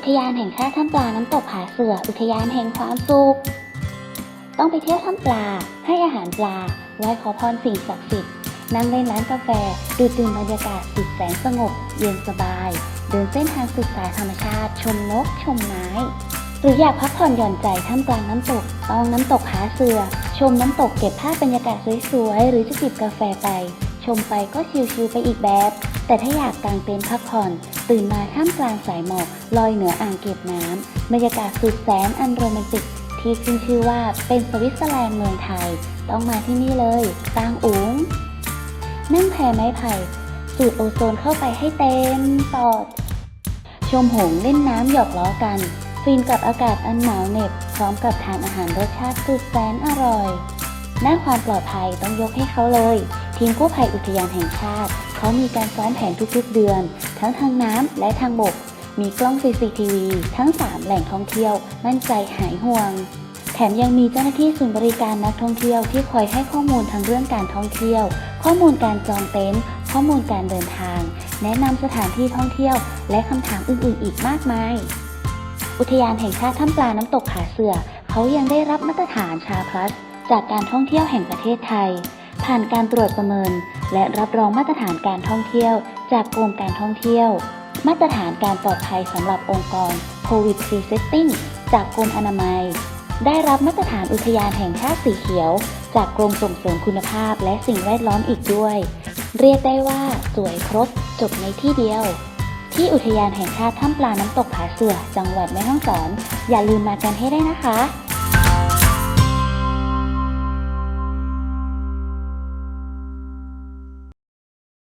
อุทยานแห่งชาติถ้ำปลาน้ำตกผาเสือ อุทยานแห่งความสุข ต้องไปเที่ยวถ้ำปลา ให้อาหารปลา ไหว้ขอพรสิ่งศักดิ์สิทธิ์ นั่งเล่นร้านกาแฟ ดูดื่มบรรยากาศสุดแสนสงบ เย็นสบาย เดินเส้นทางศึกษาธรรมชาติ ชมนก ชมไม้ หรืออยากพักผ่อนหย่อนใจท่ามกลางน้ำตก ต้องน้ำตกผาเสือ ชมน้ำตกเก็บภาพบรรยากาศสวยๆ หรือจะจิบกาแฟไป ชมไปก็ชิลๆไปอีกแบบ แต่ถ้าอยากกางเต็นท์พักผ่อน ตื่นมาท่ามกลางสายหมอกลอยเหนืออ่างเก็บน้ำบรรยากาศสุดแสนอันโรแมนติก ที่ขึ้นชื่อว่าเป็นสวิตเซอร์แลนด์เมืองไทย ต้องมาที่นี่เลยตางอุ๋งนั่งแพไม้ไผ่สูดโอโซนเข้าไปให้เต็มปอด ชมหงเล่นน้ำหยอกล้อกัน ฟินกับอากาศอันหนาวเหน็บ พร้อมกับทานอาหารรสชาติสุดแสนอร่อยด้านความปลอดภัยต้องยกให้เขาเลย ทีมกู้ภัยอุทยานแห่งชาติ เขามีการซ้อมแผนทุกๆเดือน ทั้งทางน้ำและทางบก มีกล้อง CCTV ทั้ง 3 แหล่งท่องเที่ยว มั่นใจหายห่วง แถมยังมีเจ้าหน้าที่ศูนย์บริการนักท่องเที่ยวที่คอยให้ข้อมูลทั้งเรื่องการท่องเที่ยว ข้อมูลการจองเต็นท์ข้อมูลการเดินทาง แนะนำสถานที่ท่องเที่ยว และคำถามอื่นๆ อีกมากมาย อุทยานแห่งชาติถ้ำปลาน้ำตกผาเสือ เขายังได้รับมาตรฐานชาพลัส จากการท่องเที่ยวแห่งประเทศไทย ผ่านการตรวจประเมิน และรับรองมาตรฐานการท่องเที่ยว จากกรมการท่องเที่ยว มาตรฐานการปลอดภัยสำหรับองค์กร COVID Free Setting จากกรมอนามัย ได้รับมาตรฐานอุทยานแห่งชาติสีเขียว จากกรมส่งเสริมคุณภาพและสิ่งแวดล้อมอีกด้วย เรียกได้ว่าสวยครบจบในที่เดียว ที่อุทยานแห่งชาติถ้ำปลาน้ำตกผาเสือจังหวัดแม่ฮ่องสอน อย่าลืมมากันให้ได้นะคะ